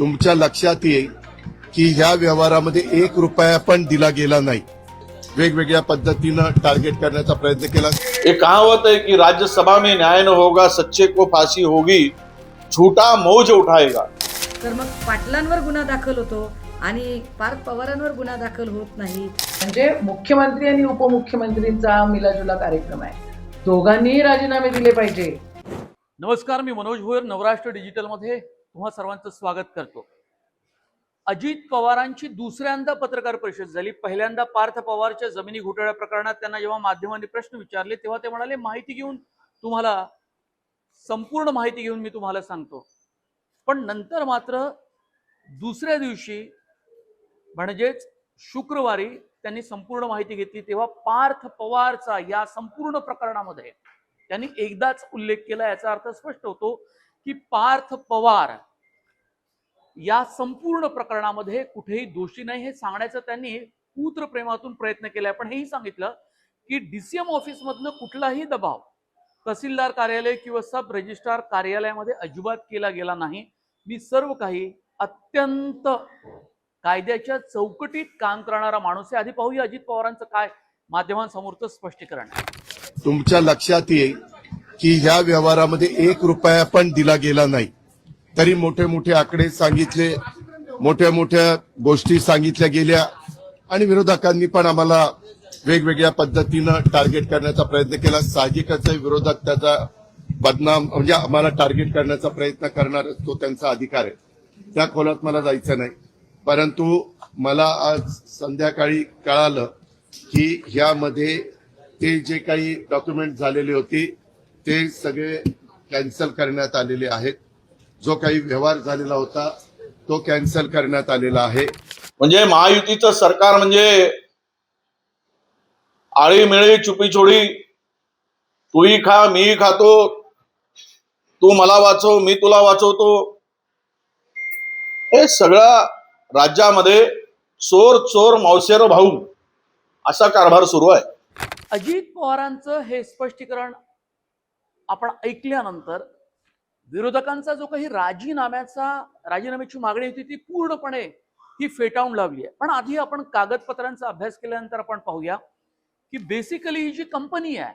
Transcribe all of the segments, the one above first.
तुमच्या लक्षात येईल की ह्या व्यवहारामध्ये एक रुपया पण दिला गेला नाही. वेगवेगळ्या पद्धतीनं टार्गेट करण्याचा प्रयत्न केला. एक कहावत है कि राज्यसभा में न्याय न होगा सच्चे को फांसी होगी झूठा मौज उठाएगा. तर मग पाटलांवर गुन्हा दाखल होतो आणि पार्थ पवारांवर गुन्हा दाखल होत नाही. म्हणजे मुख्यमंत्री आणि उपमुख्यमंत्रींचा मिलाजुला कार्यक्रम आहे. दोघांनीही राजीनामे दिले पाहिजे. नमस्कार मी मनोज भोयर नवराष्ट्र डिजिटलमध्ये. तुम्हा सर्वांचं स्वागत करतो. अजित पवारांची दुसऱ्यांदा पत्रकार परिषद झाली. पहिल्यांदा पार्थ पवारच्या जमिनी घोटाळ्या प्रकरणात त्यांना जेव्हा माध्यमांनी प्रश्न विचारले तेव्हा ते म्हणाले माहिती घेऊन तुम्हाला संपूर्ण माहिती घेऊन मी तुम्हाला सांगतो. पण नंतर मात्र दुसऱ्या दिवशी म्हणजेच शुक्रवारी त्यांनी संपूर्ण माहिती घेतली. तेव्हा पार्थ पवारचा या संपूर्ण प्रकरणामध्ये त्यांनी एकदाच उल्लेख केला याचा अर्थ स्पष्ट होतो की पार्थ पवार या संपूर्ण प्रकरणामध्ये कुठेही दोषी नाही हे सांगण्याचं त्यांनी पुत्र प्रेमातून प्रयत्न केलाय. पण हेही सांगितलं की डीसीएम ऑफिसमधनं कुठलाही दबाव तहसीलदार कार्यालय किंवा सब रजिस्ट्रार कार्यालयामध्ये अजिबात केला गेला नाही. मी सर्व काही अत्यंत कायद्याच्या चौकटीत काम करणारा माणूस आहे. आधी पाहूया अजित पवारांचं काय? माध्यमांसमोरचं स्पष्टीकरण. आहे तुमच्या लक्षात येईल की ह्या व्यवहारामध्ये एक रुपया पण दिला गेला नाही. तरी मोठे मोठे आकडे सांगितले मोठ्या मोठ्या गोष्टी सांगितल्या गेल्या आणि विरोधकांनी पण आम्हाला वेगवेगळ्या पद्धतीनं टार्गेट करण्याचा प्रयत्न केला. साहजिकच विरोधक त्याचा बदनाम म्हणजे आम्हाला टार्गेट करण्याचा प्रयत्न करणार तो त्यांचा अधिकार आहे. त्या खोलात मला जायचं नाही. परंतु मला आज संध्याकाळी कळालं की ह्यामध्ये ते जे काही डॉक्युमेंट झालेले होते ते सगळे कॅन्सल करण्यात आलेले आहेत. जो काही व्यवहार झालेला होता तो कॅन्सल करण्यात आलेला आहे. म्हणजे महायुतीचं सरकार म्हणजे आळी मिळी चुपी चोळी तूही खा मीही खातो तू मला वाचव मी तुला वाचवतो. हे सगळा राज्यामध्ये चोर चोर मौसेर भाऊ असा कारभार सुरू आहे. अजित पवारांचं हे स्पष्टीकरण आपण ऐकल्यानंतर विरोधकांचा जो काही राजीनाम्याचा राजीनाम्याची मागणी होती ती पूर्णपणे ही फेटाळून लावली आहे. पण आधी आपण कागदपत्रांचा अभ्यास केल्यानंतर आपण पाहूया की बेसिकली ही जी कंपनी आहे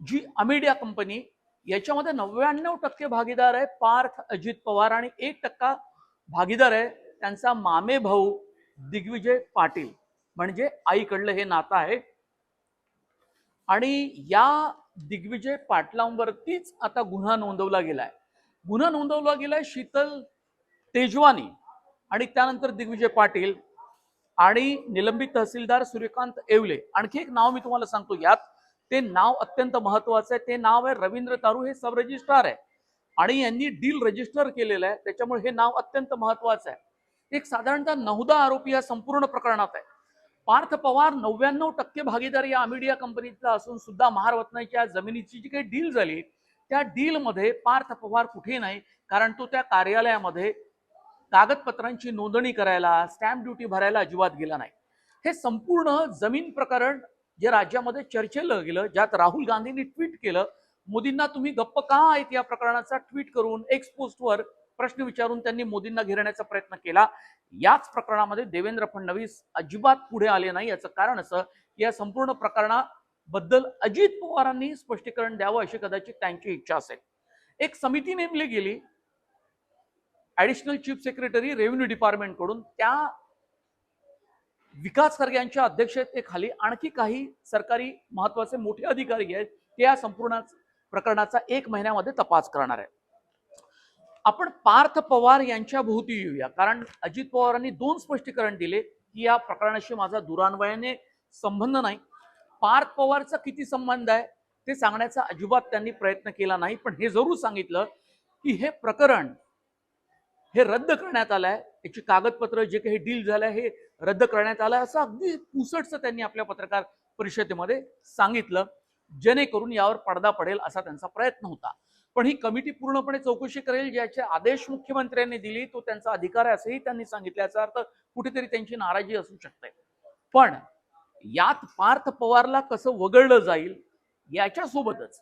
जी अमेडिया कंपनी याच्यामध्ये नव्याण्णव टक्के भागीदार आहे पार्थ अजित पवार आणि एक टक्का भागीदार आहे त्यांचा मामे भाऊ दिग्विजय पाटील. म्हणजे आईकडलं हे नातं आहे. आणि या दिग्विजय पाटलांवरतीच आता गुन्हा नोंदवला गेलाय. गुन्हा नोंदवला गेलाय शीतल तेजवानी आणि त्यानंतर दिग्विजय पाटील आणि निलंबित तहसीलदार सूर्यकांत येवले. आणखी एक नाव मी तुम्हाला सांगतो यात ते नाव अत्यंत महत्वाचं आहे. ते नाव आहे रवींद्र तारू हे सब रजिस्ट्रार आहे. आणि यांनी डील रजिस्टर केलेलं आहे. त्याच्यामुळे हे नाव अत्यंत महत्वाचं आहे. एक साधारणतः नौदा आरोपी या संपूर्ण प्रकरणात आहे. पार्थ पवार नव्याण्णव टक्के भागीदार या अमिडिया कंपनीचा असून सुद्धा महारत्नाच्या जमिनीची जी काही डील झाली त्या डीलमध्ये पार्थ पवार कुठे नाही? कारण तो त्या कार्यालयामध्ये कागदपत्रांची नोंदणी करायला स्टॅम्प ड्युटी भरायला अजिबात गेला नाही. हे संपूर्ण जमीन प्रकरण जे राज्यामध्ये चर्चेलं गेलं ज्यात राहुल गांधींनी ट्विट केलं मोदींना तुम्ही गप्प का आहेत या प्रकरणाचा ट्विट करून एक्स पोस्टवर प्रश्न विचारून त्यांनी मोदींना घेरण्याचा प्रयत्न केला. याच प्रकरणामध्ये देवेंद्र फडणवीस अजिबात पुढे आले नाही. याचं कारण असं की या संपूर्ण प्रकरणाबद्दल अजित पवारांनी स्पष्टीकरण द्यावं अशी कदाचित त्यांची इच्छा असेल. एक समिती नेमली गेली. ऍडिशनल चीफ सेक्रेटरी रेव्हेन्यू डिपार्टमेंटकडून. त्या विकास खरगे यांच्या अध्यक्षतेखाली आणखी काही सरकारी महत्त्वाचे मोठे अधिकारी आहेत ते या संपूर्ण प्रकरणाचा एक महिन्यामध्ये तपास करणार आहेत. आपण पार्थ पवार यांच्या भोवती येऊया. कारण अजित पवारांनी दोन स्पष्टीकरण दिले की या प्रकरणाशी माझा दुरान्वयाने संबंध नाही. पार्थ पवारचा किती संबंध आहे ते सांगण्याचा अजिबात त्यांनी प्रयत्न केला नाही पण हे जरूर सांगितलं की हे प्रकरण हे रद्द करण्यात आलंय याची कागदपत्र जे काही डील झालंय हे रद्द करण्यात आलंय असं अगदी पुसटचं त्यांनी आपल्या पत्रकार परिषदेमध्ये सांगितलं जेणेकरून यावर पडदा पडेल असा त्यांचा प्रयत्न होता. पण ही कमिटी पूर्णपणे चौकशी करेल ज्याचे आदेश मुख्यमंत्र्यांनी दिली तो त्यांचा अधिकार आहे असंही त्यांनी सांगितलं. याचा अर्थ कुठेतरी त्यांची नाराजी असू शकते. पण यात पार्थ पवारला कसं वगळलं जाईल याच्यासोबतच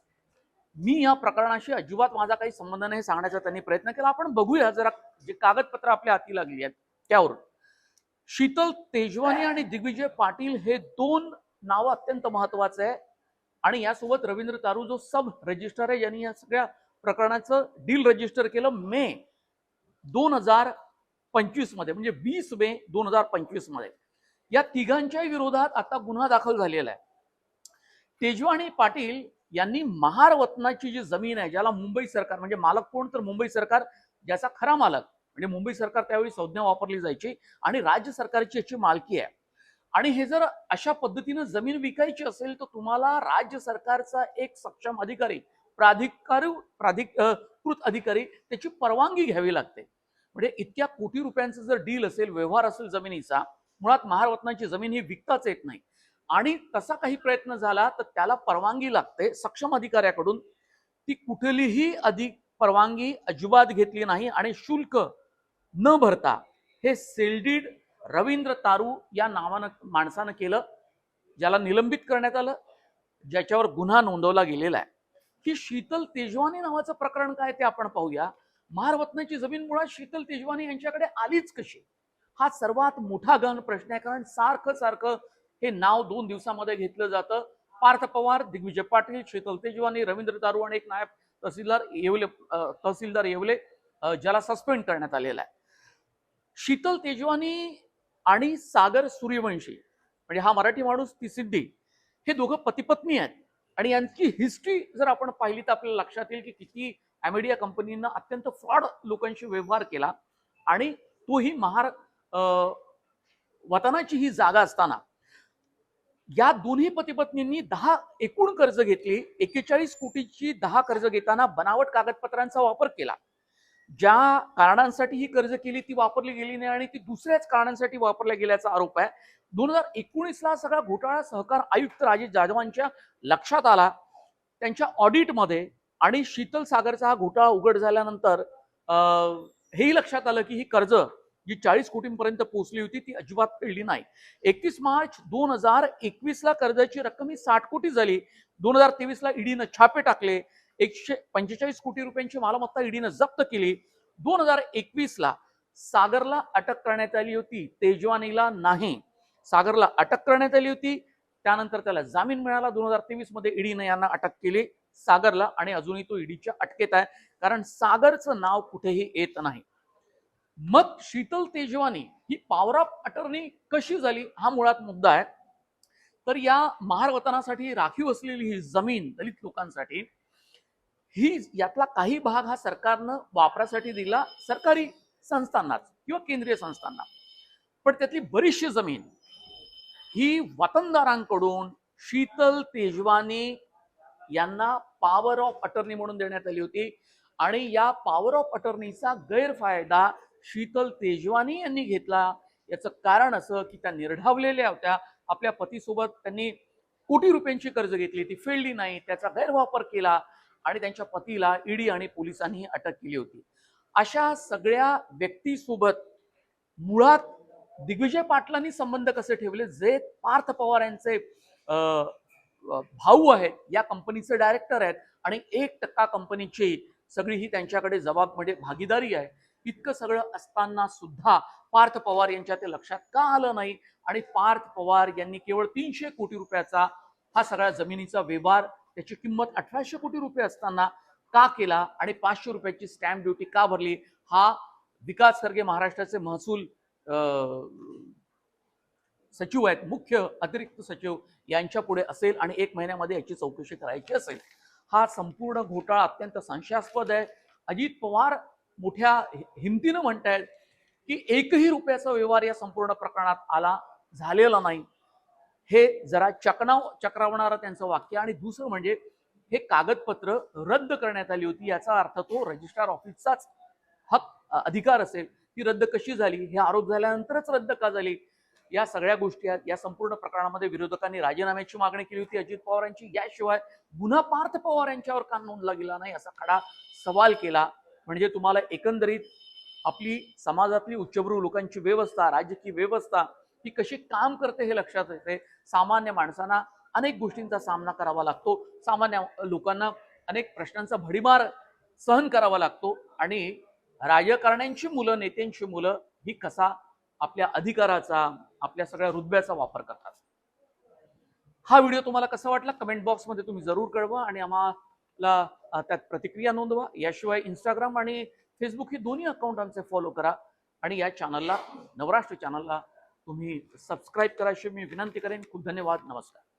मी या प्रकरणाशी अजिबात माझा काही संबंध नाही सांगण्याचा त्यांनी प्रयत्न केला. आपण बघूया जरा जे कागदपत्र आपल्या हाती लागली आहेत त्यावर शीतल तेजवानी आणि दिग्विजय पाटील हे दोन नावं अत्यंत महत्त्वाचे आहे. आणि यासोबत रवींद्र तारू जो सब रजिस्टर आहे यांनी या सगळ्या प्रकरणाचं डील रजिस्टर केलं मे दोन हजार पंचवीसमध्ये म्हणजे वीस मे दोन हजार पंचवीसमध्ये. या तिघांच्या विरोधात आता गुन्हा दाखल झालेला आहे. तेजवानी पाटील यांनी महारवतनाची जी जमीन आहे ज्याला मुंबई सरकार म्हणजे मालक कोण तर मुंबई सरकार ज्याचा खरा मालक म्हणजे मुंबई सरकार त्यावेळी संज्ञा वापरली जायची आणि राज्य सरकारची याची मालकी आहे. आणि हे जर अशा पद्धतीनं जमीन विकायची असेल तर तुम्हाला राज्य सरकारचा एक सक्षम अधिकारी प्राधिकार प्राधिक कृत अधिकारी त्याची परवानगी घ्यावी लागते. म्हणजे इतक्या कोटी रुपयांचं जर डील असेल व्यवहार असेल जमिनीचा मुळात महारवतनाची जमीन ही विकताच येत नाही. आणि तसा काही प्रयत्न झाला तर त्याला परवानगी लागते सक्षम अधिकाऱ्याकडून. ती कुठलीही अधिक परवानगी अजिबात घेतली नाही आणि शुल्क न भरता हे सेल्डीड रवींद्र तारू या नावानं माणसानं केलं ज्याला निलंबित करण्यात आलं ज्याच्यावर गुन्हा नोंदवला गेलेला आहे. की शीतल तेजवानी नावाचं प्रकरण काय ते आपण पाहूया. महारत्नाची जमीन मुळात शीतल तेजवानी यांच्याकडे आलीच कशी? हा सर्वात मोठा गहन प्रश्न आहे कारण सारखं सारखं हे नाव दोन दिवसामध्ये घेतलं जातं. पार्थ पवार दिग्विजय पाटील शीतल तेजवानी रवींद्र तारू आणि एक नायब तहसीलदार येवले तहसीलदार येवले ज्याला सस्पेंड करण्यात आलेला आहे. शीतल तेजवानी आणि सागर सूर्यवंशी म्हणजे हा मराठी माणूस ती सिद्धी हे दोघं पतिपत्नी आहेत. आणि यांची हिस्ट्री जर आपण पाहिली तर आपल्याला लक्षात येईल की किती ॲमेडिया कंपनीनं अत्यंत फ्रॉड लोकांशी व्यवहार केला. आणि तोही महार वतनाची ही जागा असताना या दोन्ही पतिपत्नींनी दहा एकूण कर्ज घेतली. एकेचाळीस कोटीची दहा कर्ज घेताना बनावट कागदपत्रांचा वापर केला. ज्या कारणांसाठी ही कर्ज केली ती वापरली गेली नाही आणि ती दुसऱ्याच कारणांसाठी वापरल्या गेल्याचा आरोप आहे. दोन हजार एकोणीसला सगळा घोटाळा सहकार आयुक्त राजेश जाधवांच्या लक्षात आला. त्यांच्या ऑडिटमध्ये आणि शीतल सागरचा हा घोटाळा उघड झाल्यानंतर हेही लक्षात आलं की ही कर्ज जी चाळीस कोटींपर्यंत पोहोचली होती ती अजिबात फेडली नाही. एकतीस मार्च दोन हजार एकवीसला कर्जाची रक्कम ही साठ कोटी झाली. दोन हजार तेवीसला ईडीनं छापे टाकले. एकशे पंचेचाळीस कोटी रुपयांची मालमत्ता ईडीनं जप्त केली. दोन हजार एकवीसला सागरला अटक करण्यात आली होती तेजवानीला नाही. सागरला अटक करण्यात आली होती त्यानंतर त्याला जामीन मिळाला. दोन हजार तेवीसमध्ये ईडीनं यांना अटक केली सागरला आणि अजूनही तो ईडीच्या अटकेत आहे कारण सागरचं नाव कुठेही येत नाही. मग शीतल तेजवानी ही पॉवर ऑफ अटर्नी कशी झाली? हा मुळात मुद्दा आहे. तर या महार वतनासाठी राखीव असलेली ही जमीन दलित लोकांसाठी ही यातला काही भाग हा सरकारनं वापरासाठी दिला सरकारी संस्थांनाच किंवा केंद्रीय संस्थांना. पण त्यातली बरीचशी जमीन ही वतनदारांकडून शीतल तेजवानी यांना पॉवर ऑफ अटर्नी म्हणून देण्यात आली होती. आणि या पॉवर ऑफ अटर्नीचा गैरफायदा शीतल तेजवानी यांनी घेतला. याचं कारण असं की त्या निर्ढावलेल्या होत्या. आपल्या पतीसोबत त्यांनी कोटी रुपयांची कर्ज घेतली ती फेडली नाही. त्याचा गैरवापर केला. आणि त्यांच्या पतीला ईडी आणि पोलिसांनी अटक केली होती. अशा सगळ्या व्यक्तीसोबत मुळात दिग्विजय पाटलांनी संबंध कसे ठेवले? जे पार्थ पवार यांचे भाऊ आहेत या कंपनीचे डायरेक्टर आहेत आणि एक टक्का कंपनीची सगळी ही त्यांच्याकडे जबाब म्हणजे भागीदारी आहे. इतकं सगळं असताना सुद्धा पार्थ पवार यांच्या ते लक्षात का आलं नाही? आणि पार्थ पवार यांनी केवळ तीनशे कोटी रुपयाचा हा सगळ्या जमिनीचा व्यवहार त्याची किंमत अठराशे कोटी रुपये असताना का केला आणि पाचशे रुपयाची स्टॅम्प ड्युटी का भरली? हा विकास खरगे महाराष्ट्राचे महसूल सचिव आहेत. मुख्य अतिरिक्त सचिव यांच्या पुढे असेल आणि एक महिन्यामध्ये याची चौकशी करायची असेल. हा संपूर्ण घोटाळा अत्यंत संशयास्पद आहे. अजित पवार मोठ्या हिमतीनं हिमतीनं म्हणतायत की एकही रुपयाचा व्यवहार या संपूर्ण प्रकरणात आला झालेला नाही. हे जरा चकनाव चक्रावणारं त्यांचं वाक्य. आणि दुसरं म्हणजे हे कागदपत्र रद्द करण्यात आली होती याचा अर्थ तो रजिस्ट्रार ऑफिसचाच हक अधिकार असेल. ती रद्द कशी झाली? हे आरोप झाल्यानंतरच रद्द का झाली? या सगळ्या गोष्टी आहेत. या संपूर्ण प्रकरणामध्ये विरोधकांनी राजीनाम्याची मागणी केली होती. अजित पवार यांची याशिवाय गुन्हा पार्थ पवार यांच्यावर का नोंदला गेला नाही असा खडा सवाल केला. म्हणजे तुम्हाला एकंदरीत आपली समाजातली उच्चभ्रू लोकांची व्यवस्था राजकीय व्यवस्था ही कशी काम करते हे लक्षात येते. सामान्य माणसांना अनेक गोष्टींचा सामना करावा लागतो. सामान्य लोकांना अनेक प्रश्नांचा भडीमार सहन करावा लागतो. आणि राजकारण्यांची मुलं नेत्यांची मुलं ही कसा आपल्या अधिकाराचा आपल्या सगळ्या रुतब्याचा वापर करतात. हा व्हिडिओ तुम्हाला कसा वाटला? कमेंट बॉक्समध्ये तुम्ही जरूर कळवा आणि आम्हाला त्यात प्रतिक्रिया नोंदवा. याशिवाय इंस्टाग्राम आणि फेसबुक ही दोन्ही अकाउंट आमचे फॉलो करा. आणि या चॅनलला नवराष्ट्र चॅनलला तुम्ही सबस्क्राईब करायची मी विनंती करेन. खूप धन्यवाद. नमस्कार.